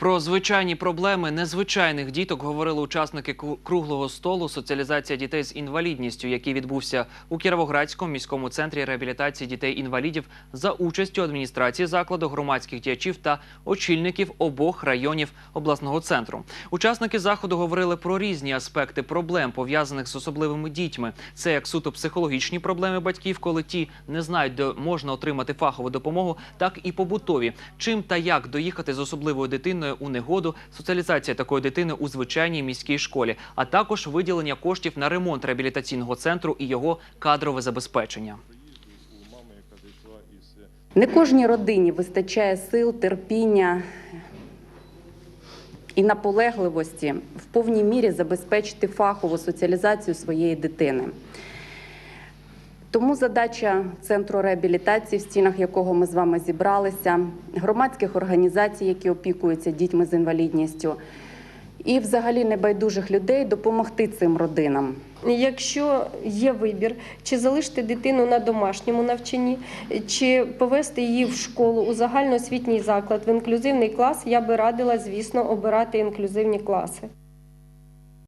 Про звичайні проблеми незвичайних діток говорили учасники круглого столу соціалізація дітей з інвалідністю, який відбувся у Кіровоградському міському центрі реабілітації дітей-інвалідів за участю адміністрації закладу, громадських діячів та очільників обох районів обласного центру. Учасники заходу говорили про різні аспекти проблем, пов'язаних з особливими дітьми. Це як суто психологічні проблеми батьків, коли ті не знають, де можна отримати фахову допомогу, так і побутові. Чим та як доїхати з особливою дитиною у негоду, соціалізація такої дитини у звичайній міській школі, а також виділення коштів на ремонт реабілітаційного центру і його кадрове забезпечення. Не кожній родині вистачає сил, терпіння і наполегливості в повній мірі забезпечити фахову соціалізацію своєї дитини. Тому задача центру реабілітації, в стінах якого ми з вами зібралися, громадських організацій, які опікуються дітьми з інвалідністю, і взагалі небайдужих людей допомогти цим родинам. Якщо є вибір, чи залишити дитину на домашньому навчанні, чи повести її в школу у загальноосвітній заклад в інклюзивний клас, я би радила, звісно, обирати інклюзивні класи.